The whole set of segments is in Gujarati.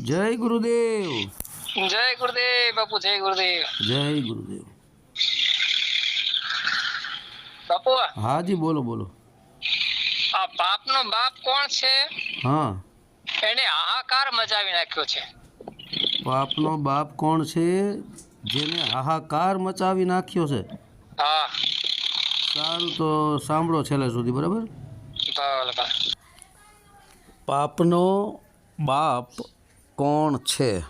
જય ગુરુદેવ. જય ગુરુદેવ બાપુ જય ગુરુદેવ. જય ગુરુદેવ. બાપુ હાજી બોલો બોલો. આ પાપનો બાપ કોણ છે? હા. એને હાહાકાર મચાવી નાખ્યો છે. પાપનો બાપ કોણ છે? જેને હાહાકાર મચાવી નાખ્યો છે. હા. સારું તો સાંભળો છેલ્લે સુધી બરાબર? પાપનો બાપ કોણ છે?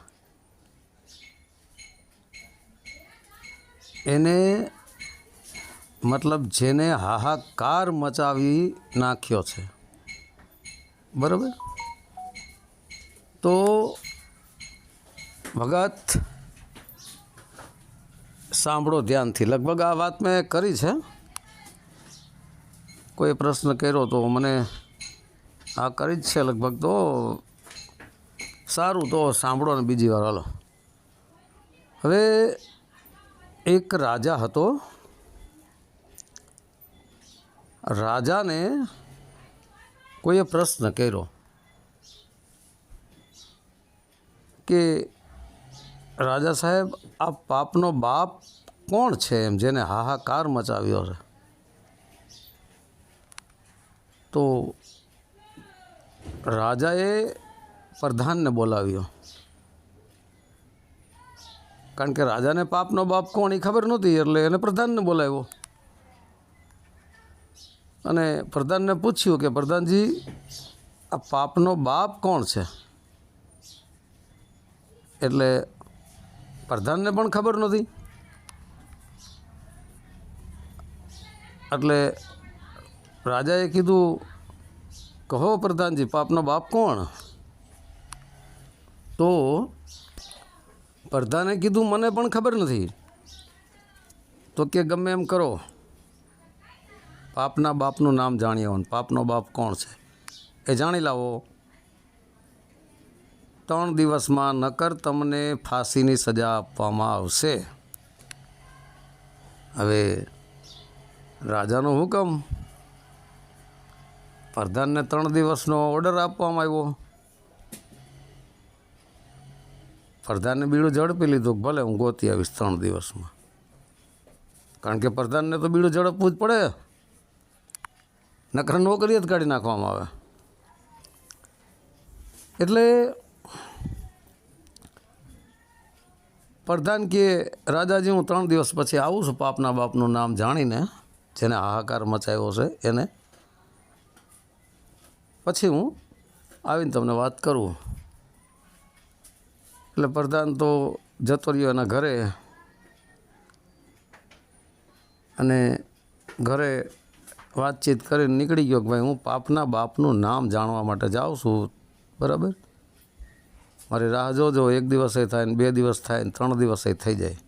એને મતલબ જેને હાહાકાર મચાવી નાખ્યો છે. બરાબર? તો ભગત, સાંભળો ધ્યાનથી. લગભગ આ વાત મેં કરી છે. કોઈ પ્રશ્ન કર્યો તો મને આ કરી જ છે લગભગ તો. સારું તો સાંભળો ને બીજી વાર, હાલો. હવે એક રાજા હતો. રાજાને કોઈએ પ્રશ્ન કર્યો કે રાજા સાહેબ, આ પાપનો બાપ કોણ છે એમ, જેને હાહાકાર મચાવ્યો છે? તો રાજાએ પ્રધાનને બોલાવ્યો. કારણ કે રાજાને પાપનો બાપ કોણ એ ખબર નહોતી, એટલે એને પ્રધાનને બોલાવ્યો. અને પ્રધાનને પૂછ્યું કે પ્રધાનજી, આ પાપનો બાપ કોણ છે? એટલે પ્રધાનને પણ ખબર નહોતી. એટલે રાજાએ કીધું, કહો પ્રધાનજી, પાપનો બાપ કોણ? તો પ્રધાને કીધું, મને પણ ખબર નથી. તો કે, ગમે એમ કરો. પાપના બાપનું નામ જાણી અને પાપનો બાપ કોણ છે? એ જાણી લાવો. ત્રણ દિવસમાં નકર તમને ફાંસીની સજા આપવામાં આવશે. હવે રાજાનો હુકમ. પ્રધાનને ત્રણ દિવસનો ઓર્ડર આપવામાં આવ્યો. પ્રધાને બીડું ઝડપી લીધું ભલે હું ગોતી આવીશ ત્રણ દિવસમાં. કારણ કે પ્રધાનને તો બીડું ઝડપવું જ પડે. નકર નોકરી જ કાઢી નાખવામાં આવે. એટલે પ્રધાન કે, રાજાજી, હું ત્રણ દિવસ પછી આવું છું પાપના બાપનું નામ જાણીને, જેને હાહાકાર મચાવ્યો છે એને. પછી હું આવીને તમને વાત કરું. એટલે પ્રધાન તો જતો રહ્યો એના ઘરે. અને ઘરે વાતચીત કરીને નીકળી ગયો કે ભાઈ હું પાપના બાપનું નામ જાણવા માટે જાઉં છું. બરાબર? મારી રાહ જોજો, એક દિવસે થાય ને બે દિવસ થાય ને ત્રણ દિવસે થઈ જાય.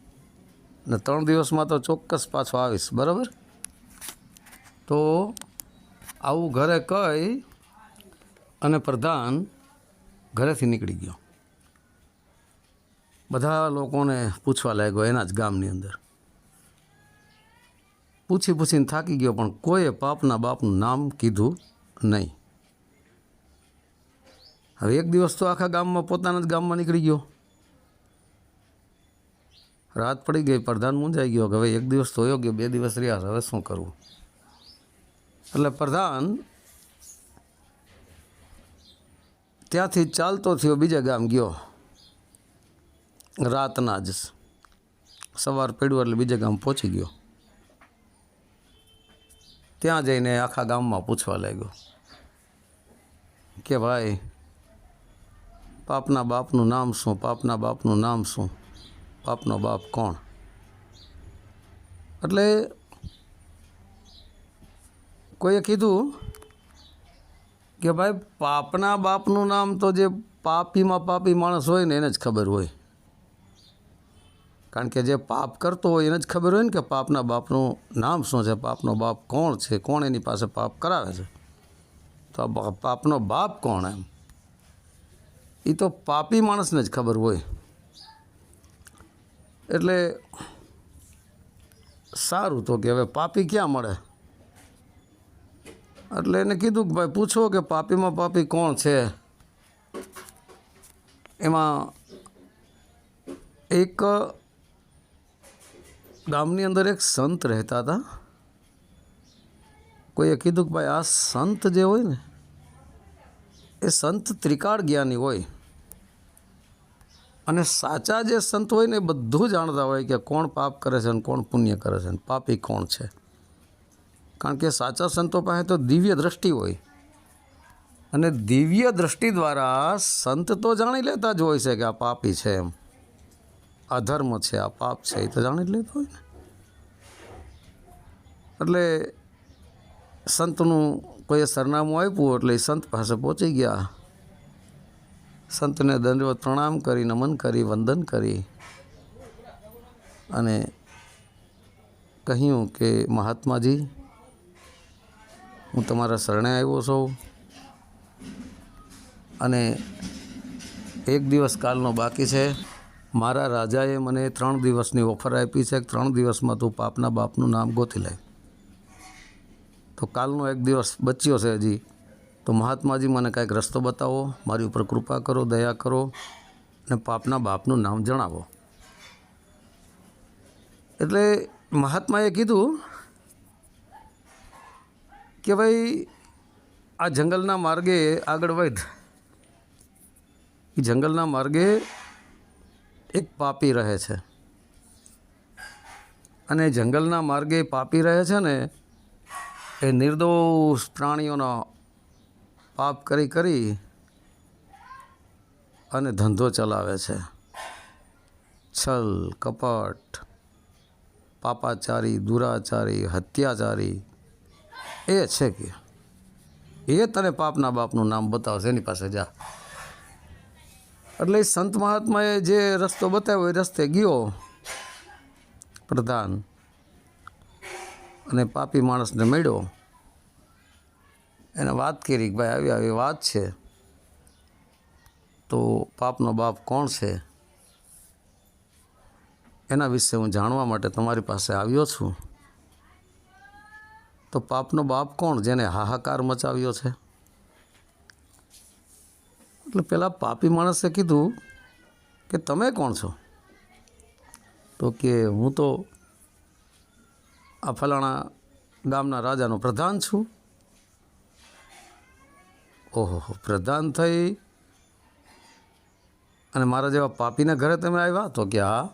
ને ત્રણ દિવસમાં તો ચોક્કસ પાછો આવીશ, બરાબર? તો આવું ઘરે કહી અને પ્રધાન ઘરેથી નીકળી ગયો. બધા લોકોને પૂછવા લાગ્યો એના જ ગામની અંદર. પૂછી પૂછીને થાકી ગયો પણ કોઈએ પાપના બાપનું નામ કીધું નહીં. હવે એક દિવસ તો આખા ગામમાં પોતાના જ ગામમાં નીકળી ગયો. રાત પડી ગઈ પ્રધાન મૂંઝાઈ ગયો કે હવે એક દિવસ તો હોયો ગયો બે દિવસ રહ્યા છે, હવે શું કરવું? એટલે પ્રધાન ત્યાંથી ચાલતો થયો બીજા ગામ ગયો. રાતના જ સવાર પડ્યું એટલે બીજા ગામ પહોંચી ગયો. ત્યાં જઈને આખા ગામમાં પૂછવા લાગ્યો. કે ભાઈ પાપના બાપનું નામ શું? પાપના બાપનું નામ શું? પાપનો બાપ કોણ? એટલે કોઈએ કીધું કે ભાઈ પાપના બાપનું નામ તો જે પાપીમાં પાપી માણસ હોય ને એને જ ખબર હોય. કારણ કે જે પાપ કરતો હોય એને જ ખબર હોય ને કે પાપના બાપનું નામ શું છે, પાપનો બાપ કોણ છે, કોણ એની પાસે પાપ કરાવે છે? તો પાપનો બાપ કોણ એમ? એ તો પાપી માણસને જ ખબર હોય. એટલે સારું તો કે હવે પાપી ક્યાં મળે? એટલે એને કીધું કે ભાઈ પૂછો કે પાપીમાં પાપી કોણ છે? એમાં એક ગામની અંદર એક સંત રહેતા હતા. કોઈએ કીધું કે ભાઈ આ સંત જે હોય ને, એ સંત ત્રિકાળ જ્ઞાની હોય. અને સાચા જે સંત હોય ને એ બધું જાણતા હોય કે કોણ પાપ કરે છે અને કોણ પુણ્ય કરે છે અને પાપી કોણ છે. કારણ કે સાચા સંતો પાસે તો દિવ્ય દ્રષ્ટિ હોય. અને દિવ્ય દ્રષ્ટિ દ્વારા સંત તો જાણી લેતા જ હોય છે કે આ પાપી છે એમ. અધર્મ છે, આ પાપ છે, એ તો જાણી જ લેતો હોય ને. એટલે સંતનું કોઈએ સરનામું આપ્યું એટલે એ સંત પાસે પહોંચી ગયા. સંતને દંડવત પ્રણામ કરી, નમન કરી, વંદન કરી અને કહ્યું કે, મહાત્માજી, હું તમારા શરણે આવ્યો છું અને એક દિવસ કાલનો બાકી છે. મારા રાજાએ મને ત્રણ દિવસની ઓફર આપી છે. કે ત્રણ દિવસમાં તું પાપના બાપનું નામ ગોતી લે. તો કાલનો એક દિવસ બચ્યો છે હજી. તો મહાત્માજી મને કાંઈક રસ્તો બતાવો, મારી ઉપર કૃપા કરો, દયા કરો અને પાપના બાપનું નામ જણાવો. એટલે મહાત્માએ કીધું કે ભાઈ, આ જંગલના માર્ગે આગળ વધ. એ જંગલના માર્ગે એક પાપી રહે છે. અને જંગલના માર્ગે પાપી રહે છે ને, એ નિર્દોષ પ્રાણીઓનો પાપ કરી કરી અને ધંધો ચલાવે છે. છલ, કપટ, પાપાચારી, દુરાચારી, હત્યાચારી, એ છે કે. એ તને પાપના બાપનું નામ બતાવશે. એની પાસે જા. એટલે સંત મહાત્માએ જે રસ્તો બતાવ્યો એ રસ્તે ગયો પ્રધાન. અને પાપી માણસને મળ્યો. એને વાત કરી કે ભાઈ આવી આવી વાત છે. તો પાપનો બાપ કોણ છે? એના વિશે હું જાણવા માટે તમારી પાસે આવ્યો છું. તો પાપનો બાપ કોણ? જેને હાહાકાર મચાવ્યો છે? એટલે પેલા પાપી માણસે કીધું કે તમે કોણ છો? તો કે હું તો આ ફલાણા ગામના રાજાનો પ્રધાન છું. ઓહો પ્રધાન થઈ. અને મારા જેવા પાપીના ઘરે તમે આવ્યા તો કે હા,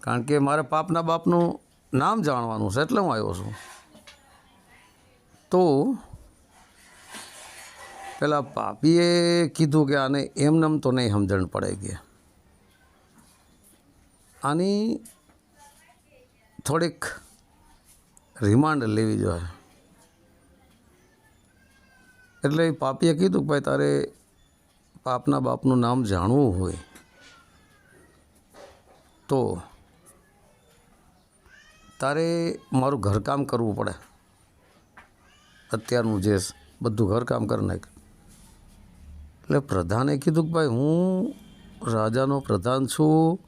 કારણ કે મારે પાપના બાપનું નામ જાણવાનું છે એટલે હું આવ્યો છું. તો પેલા પાપીએ કીધું કે આને એમનેમ તો નહીં સમજણ પડે કે. આની થોડીક રિમાન્ડ લેવી જોઈએ. એટલે પાપીએ કીધું કે ભાઈ તારે પાપના બાપનું નામ જાણવું હોય તો તારે મારું ઘરકામ કરવું પડે. અત્યારનું જે બધું ઘરકામ કરી નાખ એટલે પ્રધાને કીધું કે ભાઈ, હું રાજાનો પ્રધાન છું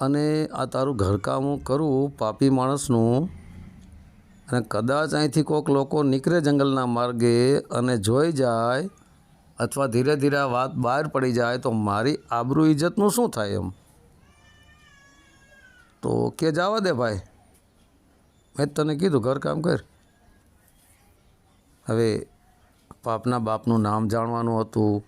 અને આ તારું ઘરકામ હું કરું પાપી માણસનું. અને કદાચ અહીંથી કોઈક લોકો નીકળે જંગલના માર્ગે અને જોઈ જાય અથવા ધીરે ધીરે આ વાત બહાર પડી જાય તો મારી આબરૂ ઇજ્જતનું શું થાય એમ? તો કે જવા દે ભાઈ. મેં તને કીધું, ઘરકામ કર. હવે પાપના બાપનું નામ જાણવાનું હતું.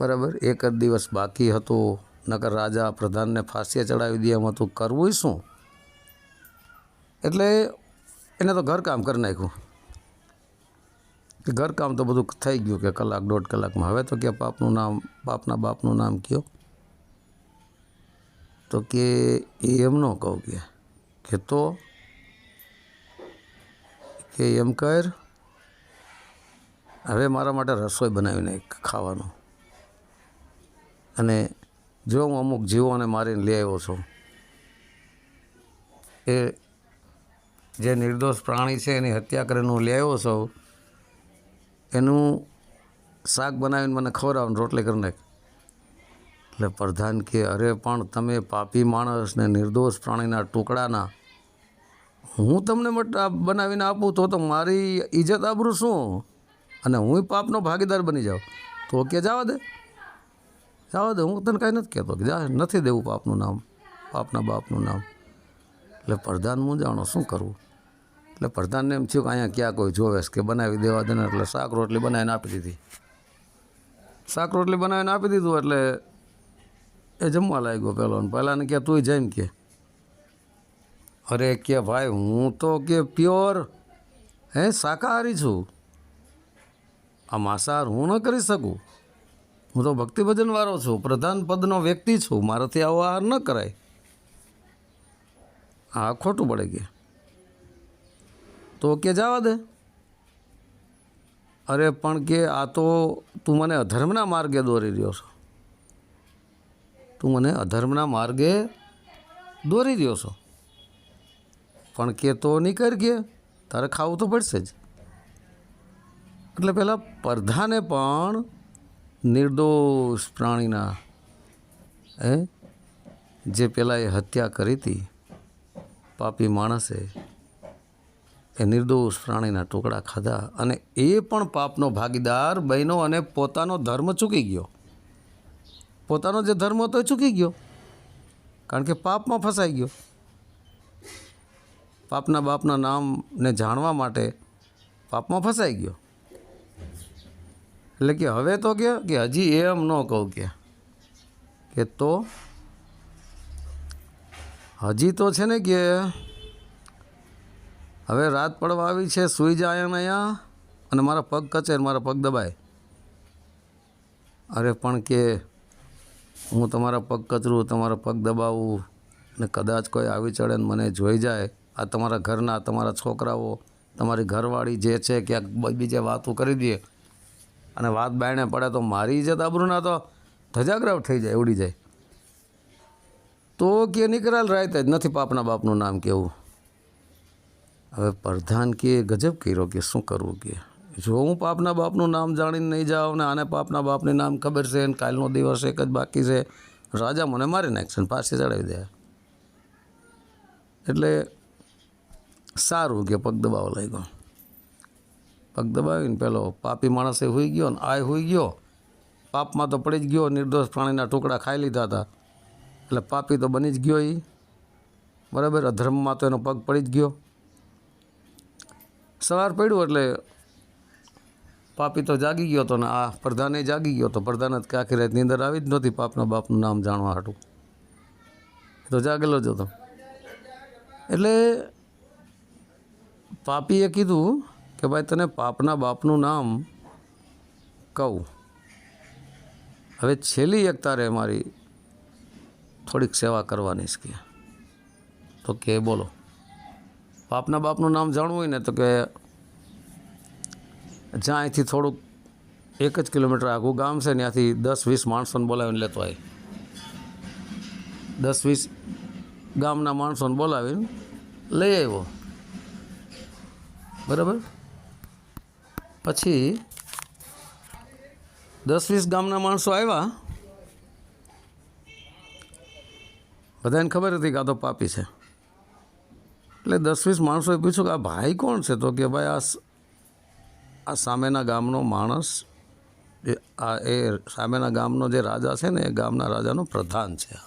બરાબર? એક જ દિવસ બાકી હતો. નકર રાજા પ્રધાનને ફાંસીએ ચડાવી દે એમ હતું કરવું શું? એટલે એને તો ઘરકામ કરી નાખ્યું. ઘરકામ તો બધું થઈ ગયું કે કલાક દોઢ કલાકમાં. હવે તો કે પાપનું નામ, બાપના બાપનું નામ કયો? તો કે એમ ન કહું કે તો? કે એમ કર. હવે મારા માટે રસોઈ બનાવીને ખાવાનું. અને જો હું અમુક જીવોને મારીને લઈ આવ્યો છું, એ જે નિર્દોષ પ્રાણી છે એની હત્યા કરીને હું લઈ આવ્યો છું, એનું શાક બનાવીને મને ખવડાવવાનું રોટલી કરી નાખ. એટલે પ્રધાન કે, અરે, પણ તમે પાપી માણસ ને નિર્દોષ પ્રાણીના ટુકડાના, હું તમને બનાવીને આપું તો તો મારી ઇજ્જત આબરું શું? અને હું પાપનો ભાગીદાર બની જાઉં. તો કે જવા દે. જવા દે. હું તને કાંઈ નથી કહેતો કે જા, નથી દેવું પાપનું નામ, પાપના બાપનું નામ. એટલે પ્રધાન મૂંઝાણો શું કરવું? એટલે પ્રધાનને એમ થયું કે અહીંયા ક્યાં કોઈ જોવે કે બનાવી દેવા દે ને એટલે શાક રોટલી બનાવીને આપી દીધી. શાક રોટલી બનાવીને આપી દીધું એટલે એ જમવા લાગ્યો પહેલો પહેલાંને કે તું જઈને કે. અરે કે ભાઈ, હું તો કે પ્યોર, હે, શાકાહારી છું. આ માંસાહાર હું ન કરી શકું? હું તો ભક્તિભજનવાળો છું, પ્રધાન પદનો વ્યક્તિ છું, મારાથી આવો આહાર ન કરાય. હા ખોટું પડે કે? તો કે જવા દે. અરે, પણ કે આ તો તું મને અધર્મના માર્ગે દોરી રહ્યો છો. તું મને અધર્મના માર્ગે દોરી રહ્યો છો. પણ કે તો નહીં કર કે? તારે ખાવું તો પડશે જ. એટલે પહેલાં પડધાને પણ નિર્દોષ પ્રાણીના એ જે પેલા એ હત્યા કરી હતી, પાપી માણસે, એ નિર્દોષ પ્રાણીના ટુકડા ખાધા અને એ પણ પાપનો ભાગીદાર બહેનો અને પોતાનો ધર્મ ચૂકી ગયો. પોતાનો જે ધર્મ હતો એ ચૂકી ગયો. કારણ કે પાપમાં ફસાઈ ગયો. પાપના બાપના નામને જાણવા માટે પાપમાં ફસાઈ ગયો. એટલે કે હવે તો કે કે હજી એમ ન કહું કે. કે તો? હજી તો છે ને કે, હવે રાત પડવા આવી છે, સૂઈ જાય એમ અહીંયા, અને મારા પગ કચે મારા પગ દબાય. અરે પણ કે, હું તમારા પગ કચરું, તમારા પગ દબાવું ને કદાચ કોઈ આવી ચડે ને મને જોઈ જાય, આ તમારા ઘરના તમારા છોકરાઓ, તમારી ઘરવાળી જે છે, ક્યાંક બીજે વાતો કરી દે અને વાત બાયણે પડે તો મારી ઇજ્જત આબરૂના તો ધજાગરાવ થઈ જાય, ઉડી જાય. તો કે નીકળાલ રાત જ નથી પાપના બાપનું નામ કેવું? હવે પ્રધાન કે ગજબ કર્યો કે શું કરવું કે? જો હું પાપના બાપનું નામ જાણીને નહીં જાઉં ને આને પાપના બાપની નામ ખબર છે ને કાલનો દિવસ એક જ બાકી છે, રાજા મને મારી નાખશે ને પાછી ચડાવી દે. એટલે સારું કે પગ દબાવ લાગ્યો. પગ દબાવીને પેલો પાપી માણસે હોઈ ગયો ને આય હોઈ ગયો. પાપમાં તો પડી જ ગયો, નિર્દોષ પ્રાણીના ટુકડા ખાઈ લીધા હતા. એટલે પાપી તો બની જ ગયો એ બરાબર, અધર્મમાં તો એનો પગ પડી જ ગયો. સવાર પડ્યું એટલે પાપી તો જાગી ગયો હતો ને આ પ્રધાને જાગી ગયો તો પ્રધાને જ કે આખી રાત નીંદર આવી જ નહોતી પાપના બાપનું નામ જાણવા હાટું. તો જાગેલો જ હતો. એટલે પાપીએ કીધું કે ભાઈ તને પાપના બાપનું નામ કહું. હવે છેલ્લી એક તારે મારી થોડીક સેવા કરવાની છે કે. તો કે બોલો. બાપના બાપનું નામ જાણવું હોય ને તો કે જ્યાં અહીંથી થોડુંક એક જ કિલોમીટર આખું ગામ છે ત્યાંથી દસ વીસ માણસોને બોલાવીને લેતો હોય દસ વીસ ગામના માણસોને બોલાવીને લઈ આવ્યો. બરાબર? પછી દસ વીસ ગામના માણસો આવ્યા. બધાને ખબર હતી કે આ તો પાપી છે. એટલે દસ વીસ માણસોએ પૂછ્યું કે આ ભાઈ કોણ છે? તો કે ભાઈ આ આ સામેના ગામનો માણસ, એ, આ, એ સામેના ગામનો જે રાજા છે ને, એ ગામના રાજાનો પ્રધાન છે.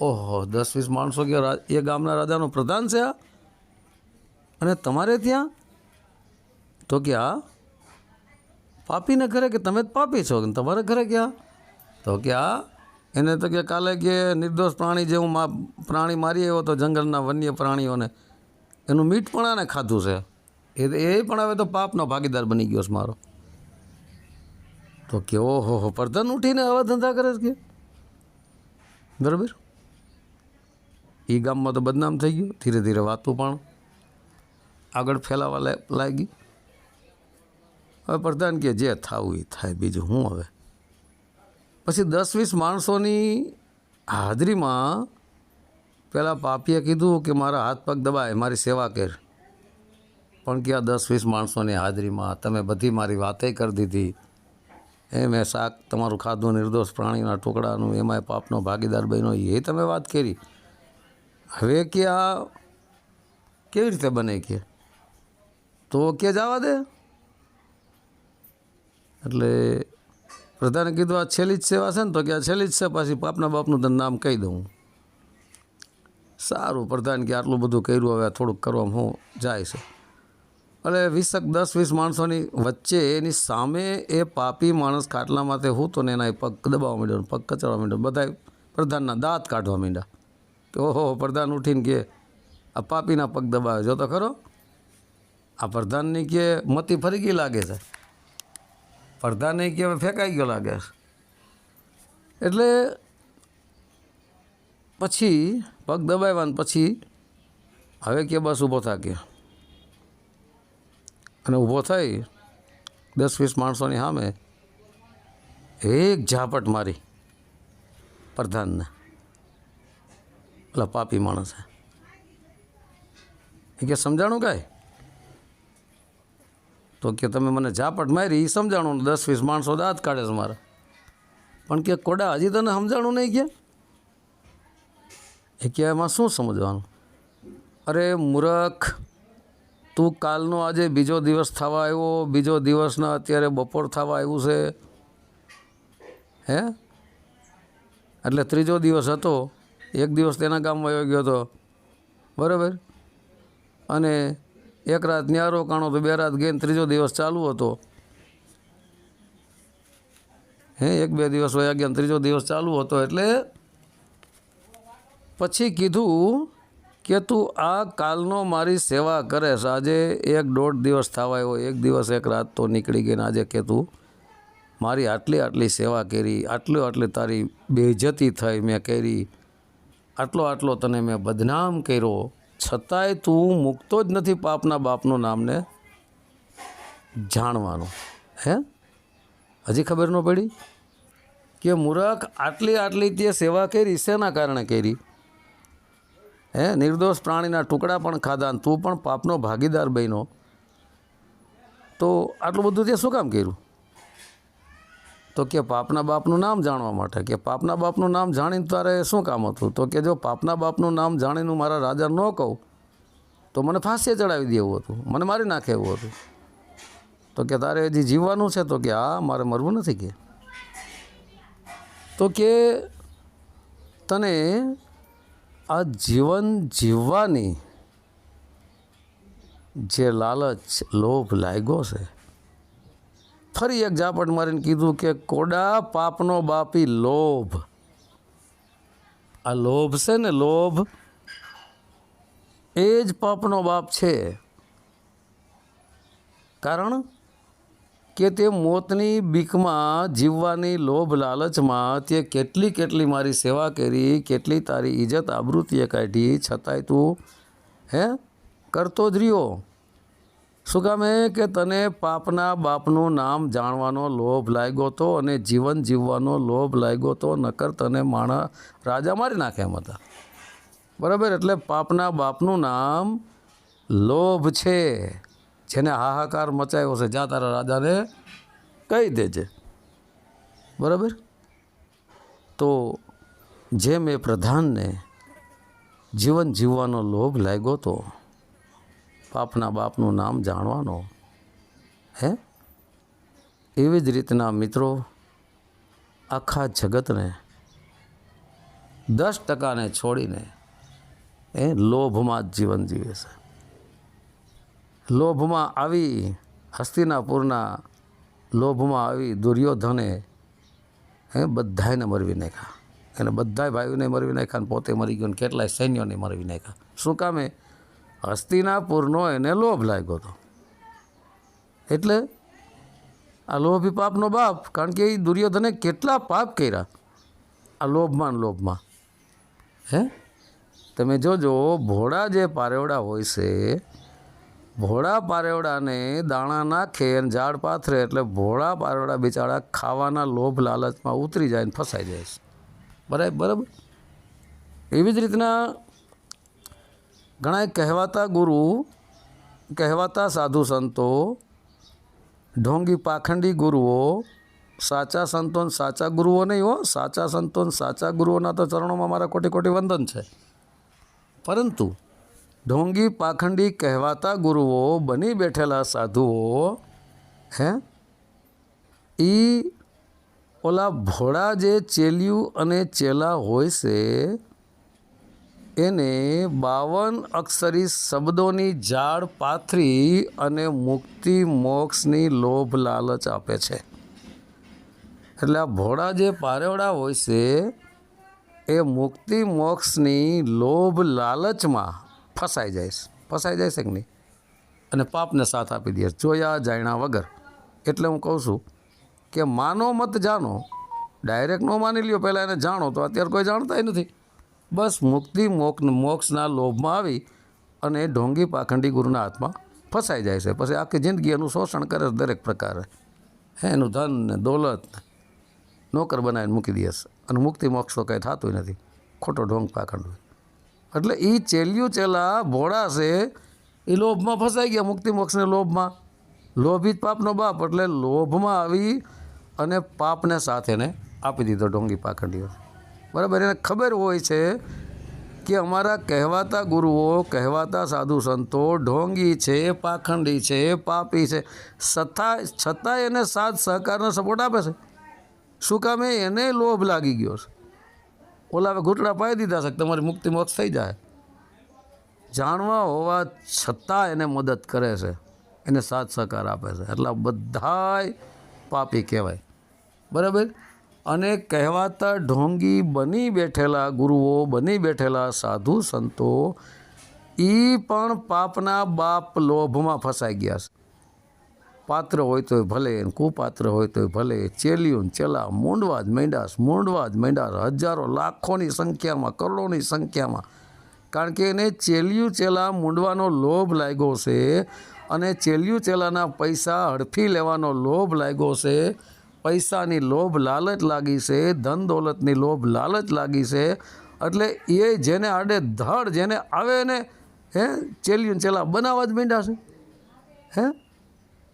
ઓહો દસ વીસ માણસો કે એ ગામના રાજાનો પ્રધાન છે આ? અને તમારે ત્યાં તો કે આ પાપીને ઘરે કે તમે જ પાપી છો કે તમારે ઘરે ક્યાં? તો કે આ એને તો કે કાલે કે નિર્દોષ પ્રાણી જેવું મા પ્રાણી મારી આવ્યો તો જંગલના વન્ય પ્રાણીઓને એનું મીઠ પણ આને ખાધું છે. એ એ પણ હવે તો પાપનો ભાગીદાર બની ગયો છે મારો. તો કે ઓહો હો, પરધન ઉઠીને આવા ધંધા કરે છે કે? બરાબર? એ ગામમાં તો બદનામ થઈ ગયું ધીરે ધીરે વાતું પણ આગળ ફેલાવા લાગી. હવે પ્રધાન કે જે થવું એ થાય, બીજું હું હવે? પછી દસ વીસ માણસોની હાજરીમાં પેલા પાપીએ કીધું કે મારા હાથ પગ દબાય, મારી સેવા કર. પણ કે આ દસ વીસ માણસોની હાજરીમાં? તમે બધી મારી વાતે કરી દીધી. એ મેં શાક, તમારું ખાધું, નિર્દોષ પ્રાણીના ટુકડાનું, એમાંય પાપનો ભાગીદાર બન્યો, એ તમે વાત કરી. હવે કે આ કેવી રીતે બને કે? તો કે જવા દે. એટલે પ્રધાને કીધું, આ છેલ્લી જ સેવા છે ને, તો કે આ છેલ્લી જ છે, પાછી બાપના બાપનું તને નામ કહી દઉં. સારું, પ્રધાન કે આટલું બધું કર્યું, હવે થોડુંક કરવામાં હું જાય છે. એટલે વીસક, દસ, વીસ માણસોની વચ્ચે એની સામે એ પાપી માણસ ખાટલા માથે હું તો ને એના પગ દબાવવા માંડ્યો પગ કચડવા માંડ્યો બધા પ્રધાનના દાંત કાઢવા માંડ્યા. કે ઓહો, પ્રધાન ઉઠીને કે, આ પાપીના પગ દબાવે જો તો ખરો. આ પ્રધાનની કે, મતી ફરી ગઈ લાગે છે. પ્રધાને કે હવે ફેંકાઈ ગયો લાગે એટલે પછી પગ દબાવ્યા પછી હવે કે બસ ઊભો થા કે. અને ઊભો થઈ દસ વીસ માણસોની સામે એક ઝાપટ મારી પ્રધાનને. એટલે પાપી માણસે એ કે સમજાણું કાંઈ? તો કે તમે મને ઝાપટ મારી એ સમજાણું દસ વીસ માણસો દાંત કાઢે છે મારા. પણ કે કોડા હજી તને સમજાણું નહીં કે? એ કે એમાં શું સમજવાનું? અરે મૂરખ, તું કાલનો આજે બીજો દિવસ થવા આવ્યો, બીજો દિવસના અત્યારે બપોર થવા આવ્યું છે. હે? એટલે ત્રીજો દિવસ હતો, એક દિવસ તેના ગામમાં આવ્યો ગયો હતો. બરાબર? અને એક રાત ન્યા રોકાણો તો બે રાત ગઈને ત્રીજો દિવસ ચાલુ હતો. હે, એક બે દિવસ વયા ગયા ત્રીજો દિવસ ચાલુ હતો એટલે પછી કીધું કે તું આ કાલનો મારી સેવા કરેશ આજે એક દોઢ દિવસ થવા આવ્યો એક દિવસ એક રાત તો નીકળી ગઈ ને આજે કે તું મારી આટલી આટલી સેવા કરી, આટલી આટલી તારી બેજતી થઈ મેં કરી, આટલો આટલો તને મેં બદનામ કર્યો. છતાંય તું મૂકતો જ નથી પાપના બાપનું નામને જાણવાનું. હે? હજી ખબર ન પડી? કે મૂરખ આટલી આટલી તે સેવા કરી, શેના કારણે કરી? હે? નિર્દોષ પ્રાણીના ટુકડા પણ ખાધા તું પણ પાપનો ભાગીદાર બન્યો. તો આટલું બધું તે શું કામ કર્યું? તો કે પાપના બાપનું નામ જાણવા માટે. કે પાપના બાપનું નામ જાણીને તારે શું કામ હતું? તો કે જો પાપના બાપનું નામ જાણીને હું મારા રાજા ન કહું, તો મને ફાંસીએ ચડાવી દે એવું હતું. મને મારી નાખે એવું હતું. તો કે તારે હજી જીવવાનું છે? તો કે હા, મારે મરવું નથી કે. તો કે તને આ જીવન જીવવાની જે લાલચ, લોભ લાગ્યો છે ફરી એક ઝાપટ મારીને કીધું કે, કોડા પાપનો બાપી લોભ. આ લોભ છે ને, લોભ એ જ પાપનો બાપ છે. કારણ કે તે મોતની બીકમાં જીવવાની લોભ લાલચમાં તે કેટલી કેટલી મારી સેવા કરી, કેટલી તારી ઇજ્જત આબૃતિએ કાઢી, છતાંય તું, હે, કરતો જ રહ્યો. શું કામે કે તને પાપના બાપનું નામ જાણવાનો લોભ લાગ્યો તો અને જીવન જીવવાનો લોભ લાગ્યો તો નકર તને માણસ રાજા મારી નાખે એમ હતા. બરાબર? એટલે પાપના બાપનું નામ લોભ છે. જેને હાહાકાર મચાયો છે. જ્યાં તારા રાજાને કહી દેજે. બરાબર? તો જેમ એ પ્રધાનને જીવન જીવવાનો લોભ લાગ્યો તો પાપના બાપનું નામ જાણવાનો. હે? એવી જ રીતના મિત્રો આખા જગતને દસ ટકાને છોડીને એ લોભમાં જ જીવન જીવે છે. લોભમાં આવી હસ્તિનાપુરના લોભમાં આવી દુર્યોધને એ બધાને મરવી નાખ્યા. એને બધાય ભાઈઓને મરવી નાખ્યા અને પોતે મરી ગયો ને કેટલાય સૈન્યોને મરવી નાખ્યા. શું કામે હસ્તિનાપુરનો એને લોભ લાગ્યો હતો. એટલે આ લોભી પાપનો બાપ, કારણ કે એ દુર્યોધને કેટલા પાપ કર્યા. આ લોભમાં લોભમાં. હે? તમે જોજો, ભોળા જે પારેવડા હોય છે, ભોળા પારેવડાને દાણા નાખે અને ઝાડ પાથરે એટલે ભોળા પારેવડા બિચારા ખાવાના લોભ લાલચમાં ઉતરી જાય ને ફસાઈ જાય છે. બરાબર? બરાબર? એવી જ રીતના ઘણા કહેવાતા ગુરુ, કહેવાતા સાધુ સંતો, ઢોંગી પાખંડી ગુરુઓ, સાચા સંતો સાચા ગુરુઓ નહીં હો, સાચા સંતો સાચા ગુરુઓના તો ચરણોમાં મારા કોટી કોટી વંદન છે. પરંતુ ઢોંગી પાખંડી કહેવાતા ગુરુઓ બની બેઠેલા સાધુઓ, હે? એ ઓલા ભોળા જે ચેલિયું અને ચેલા હોય છે એને બાવન અક્ષરી શબ્દોની ઝાડ પાથરી અને મુક્તિ મોક્ષની લોભ લાલચ આપે છે. એટલે આ ભોળા જે પારેવડા હોય છે, એ મુક્તિ મોક્ષની લોભ લાલચમાં ફસાઈ જાય ફસાઈ જાય છે કે નહીં? અને પાપને સાથ આપી દે જોયા જાણ્યા વગર. એટલે હું કહું છું કે માનો મત જાણો. ડાયરેક્ટ નો માની લ્યો. પહેલાં એને જાણો. તો અત્યારે કોઈ જાણતા નથી. બસ મુક્તિ મોક મોક્ષના લોભમાં આવી અને ઢોંગી પાખંડી ગુરુના હાથમાં ફસાઈ જાય છે. પછી આખી જિંદગી એનું શોષણ કરે દરેક પ્રકારે. હે, એનું ધન ને દોલત નોકર બનાવીને મૂકી દે છે. અને મુક્તિ મોક્ષ તો કાંઈ થતું નથી. ખોટો ઢોંગ પાખંડ એટલે એ ચેલ્યું ચેલા ભોળા છે એ લોભમાં ફસાઈ ગયા મુક્તિ મોક્ષને લોભમાં. લોભી જ પાપનો બાપ એટલે લોભમાં આવી અને પાપને સાથે એને આપી દીધો ઢોંગી પાખંડીઓ બરાબર, એને ખબર હોય છે કે અમારા કહેવાતા ગુરુઓ, કહેવાતા સાધુ સંતો ઢોંગી છે, પાખંડી છે, પાપી છે. છતાં છતાં એને સાથ સહકારનો સપોર્ટ આપે છે. શું કામે એને લોભ લાગી ગયો છે. ઓલા હવે ઘૂંટડા પાઈ દીધા છે તમારી મુક્તિ મોક્ષ થઈ જાય. જાણવા હોવા છતાં એને મદદ કરે છે. એને સાથ સહકાર આપે છે. એટલા બધાય પાપી કહેવાય. બરાબર? અને કહેવાતા ઢોંગી બની બેઠેલા ગુરુઓ, બની બેઠેલા સાધુ સંતો એ પણ પાપના બાપ લોભમાં ફસાઈ ગયા છે. પાત્ર હોય તોય ભલે કુપાત્ર હોય તોય ભલે ચેલિયું ચેલા, મૂંડવા જ મેંડાસ મૂંડવા જ મેંડાસ હજારો, લાખોની સંખ્યામાં, કરોડોની સંખ્યામાં. કારણ કે એને ચેલિયું ચેલા મૂંડવાનો લોભ લાગ્યો છે, અને ચેલિયું ચેલાના પૈસા હડફી લેવાનો લોભ લાગ્યો છે પૈસાની લોભ લાલચ લાગી છે, ધન દોલતની લોભ લાલચ લાગી છે, એટલે એ જેને આડે ધડ, જેને આવે એને હે ચેલ્યું ચેલા બનાવવા જ મીંડા છે. હે?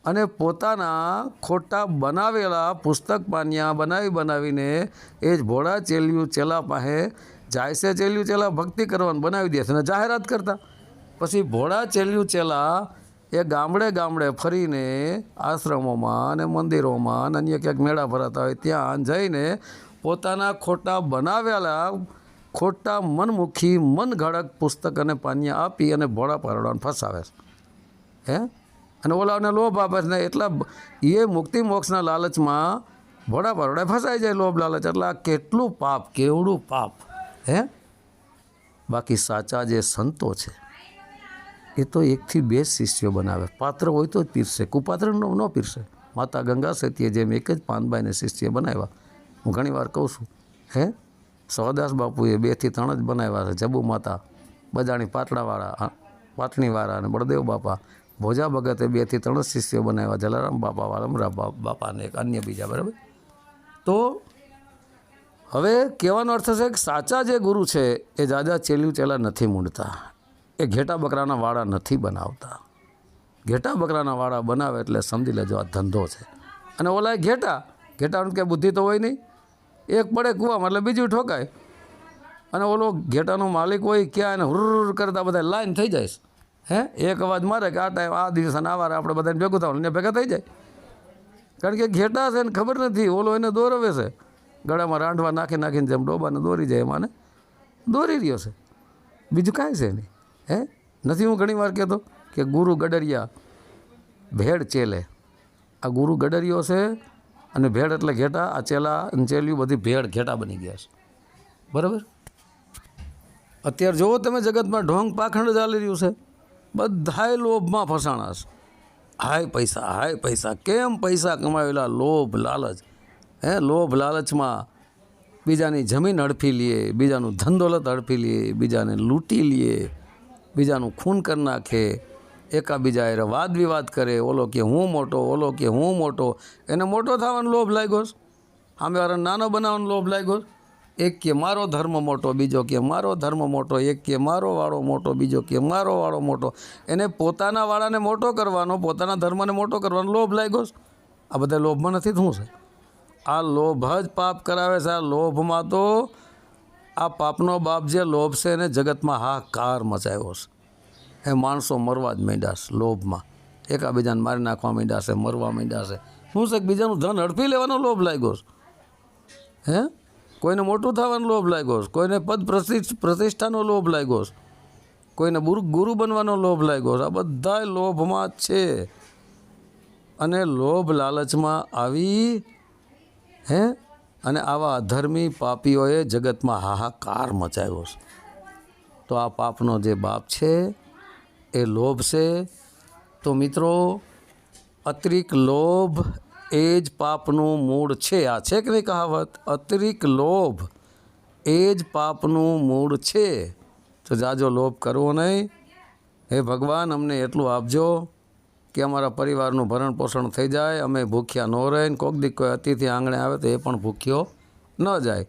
અને પોતાના ખોટા બનાવેલા પુસ્તક પાન્યા બનાવી બનાવીને એ જ ભોળા ચેલ્યું ચેલા પાસે જાય છે ચેલ્યું ચેલા ભક્તિ કરવાનું બનાવી દે છે અને જાહેરાત કરતા. પછી ભોળા ચેલ્યું ચેલા એ ગામડે ગામડે ફરીને આશ્રમોમાં અને મંદિરોમાં અને અન્ય ક્યાંક મેળા ભરાતા હોય ત્યાં જઈને પોતાના ખોટા બનાવેલા ખોટા મનમુખી, મનઘડક પુસ્તક અને પાન્યા આપી અને ભોળા પારડાને ફસાવે છે. હે? અને ઓલાને લોભ આપે છે ને એટલા એ મુક્તિ મોક્ષના લાલચમાં ભોળા પરોડા ફસાઈ જાય લોભ લાલચ. એટલે આ કેટલું પાપ, કેવડું પાપ. હે? બાકી સાચા જે સંતો છે એ તો એકથી બે શિષ્યો બનાવે. પાત્ર હોય તો જ પીરશે કુપાત્ર ન પીરશે માતા ગંગા સતીએ જેમ એક જ પાનબાઈને શિષ્ય બનાવ્યા. હું ઘણી વાર કહું છું, હે સહદાસ બાપુએ બેથી ત્રણ જ બનાવ્યા છે, જબુ માતા બજાણી પાટડાવાળા પાટણીવાળા અને બળદેવ બાપા. ભોજા ભગતે બેથી ત્રણ જ શિષ્યો બનાવ્યા, જલારામ બાપા વાલમરા બાપાને એક અન્ય બીજા. બરાબર? તો હવે કહેવાનો અર્થ છે કે સાચા જે ગુરુ છે, એ જાજા ચેલ્યું ચેલા નથી મૂંડતા. એ ઘેટા બકરાના વાળા નથી બનાવતા. ઘેટા બકરાના વાળા બનાવે એટલે સમજી લેજો આ ધંધો છે. અને ઓલા ઘેટા. ઘેટાનું કે બુદ્ધિ તો હોય નહીં. એક પડે કૂવામાં એટલે બીજું ઠોકાય. અને ઓલો ઘેટાનો માલિક હોય ક્યાં એને હુર કરતા બધા લાઈન થઈ જાય હે? એક અવાજ મારે કે આ ટાઈમ આ દિવસ અને આ આપણે બધાને ભેગું થવાનું, એને ભેગા થઈ જાય. કારણ કે ઘેટા છે એને ખબર નથી. ઓલો એને દોરવે છે. ગળામાં રાંધવા નાખી નાખીને જેમ ડોબાને દોરી જાય એમાં દોરી રહ્યો છે. બીજું કાંઈ છે નહીં. હે? નથી હું ઘણી વાર કહેતો કે ગુરુ ગડરિયા ભેડ ચેલે. આ ગુરુ ગડરિયો છે અને ભેડ એટલે ઘેટા, આ ચેલા અને ચેલ્યું બધી ભેડ ઘેટા બની ગયા છે. બરાબર? અત્યારે જુઓ તમે જગતમાં ઢોંગ પાખંડ ચાલી રહ્યું છે. બધાય લોભમાં ફસાણા છે. હાય પૈસા હાય પૈસા, કેમ પૈસા કમાવેલા? લોભ, લાલચ. હે, લોભ, લાલચમાં બીજાની જમીન હડફી લઈએ બીજાનું ધન દોલત હડફી લઈએ બીજાને લૂંટી લઈએ બીજાનું ખૂન કરી નાખે એકાબીજા એ વાદ વિવાદ કરે, ઓલો કે હું મોટો, ઓલો કે હું મોટો. એને મોટો થવાનો લોભ લાગ્યો સામેવાળાને નાનો બનાવવાનો લોભ લાગ્યો એક કે મારો ધર્મ મોટો, બીજો કે મારો ધર્મ મોટો, એક કે મારો વાળો મોટો, બીજો કે મારો વાળો મોટો. એને પોતાના વાળાને મોટો કરવાનો, પોતાના ધર્મને મોટો કરવાનો લોભ લાગ્યો આ બધા લોભમાં નથી શું છે? આ લોભ જ પાપ કરાવે છે. આ લોભમાં તો આ પાપનો બાપ જે લોભ છે એને જગતમાં હાહાકાર મચાવ્યો છે એ માણસો મરવા જ માંડ્યા લોભમાં. એકાબીજાને મારી નાખવા માંડ્યા છે મરવા માંડ્યા છે શું છે બીજાનું ધન હડપી લેવાનો લોભ લાગ્યો છે હે? કોઈને મોટું થવાનો લોભ લાગ્યો છે કોઈને પદ પ્રતિષ્ઠ, પ્રતિષ્ઠાનો લોભ લાગ્યો છે કોઈને ગુરુ બનવાનો લોભ લાગ્યો છે આ બધા લોભમાં જ છે. અને લોભ લાલચમાં આવી, હે? અને આવા અધર્મી પાપીઓએ જગતમાં હાહાકાર મચાવ્યો છે. તો આ પાપનો જે બાપ છે, એ લોભ છે. તો મિત્રો, અતિરિક લોભ એ જ પાપનું મૂળ છે. આ છે કે નહીં કહાવત? અતિરિક લોભ એ જ પાપનું મૂળ છે. તો જાજો લોભ કરવો નહીં. હે ભગવાન, અમને એટલું આપજો. કે અમારા પરિવારનું ભરણ પોષણ થઈ જાય, અમે ભૂખ્યા ન રહીને કોક દી કોઈ અતિથિ આંગણે આવે તો એ પણ ભૂખ્યો ન જાય.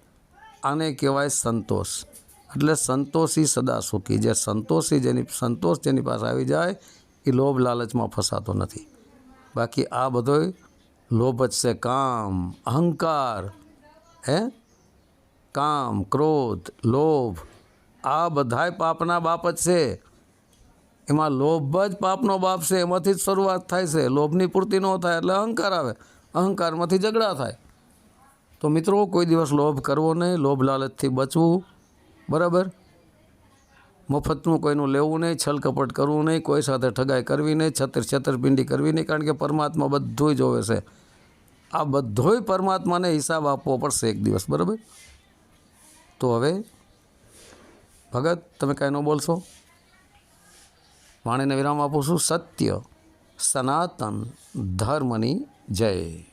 આને કહેવાય સંતોષ. એટલે સંતોષી સદા સુખી. જે સંતોષી જેની, સંતોષ જેની પાસે આવી જાય, એ લોભ લાલચમાં ફસાતો નથી. બાકી આ બધોય લોભ જ છે. કામ, અહંકાર, હે? કામ, ક્રોધ, લોભ, આ બધાય પાપના બાપ જ છે. એમાં લોભ જ પાપનો બાપ છે, એમાંથી જ શરૂઆત થાય છે. લોભની પૂર્તિ ન થાય એટલે અહંકાર આવે. અહંકારમાંથી ઝઘડા થાય. તો મિત્રો, કોઈ દિવસ લોભ કરવો નહીં, લોભ લાલચથી બચવું. બરાબર? મફતનું કોઈનું લેવું નહીં છલ કપટ કરવું નહીં, કોઈ સાથે ઠગાઈ કરવી નહીં, છત્ર છેતરપિંડી કરવી નહીં, કારણ કે પરમાત્મા બધું જોવે છે. આ બધોય પરમાત્માને હિસાબ આપવો પડશે એક દિવસ, બરાબર? તો હવે, ભગત, તમે કાંઈ ન બોલશો? વાણીને વિરામ આપું છું. સત્ય સનાતન ધર્મની જય.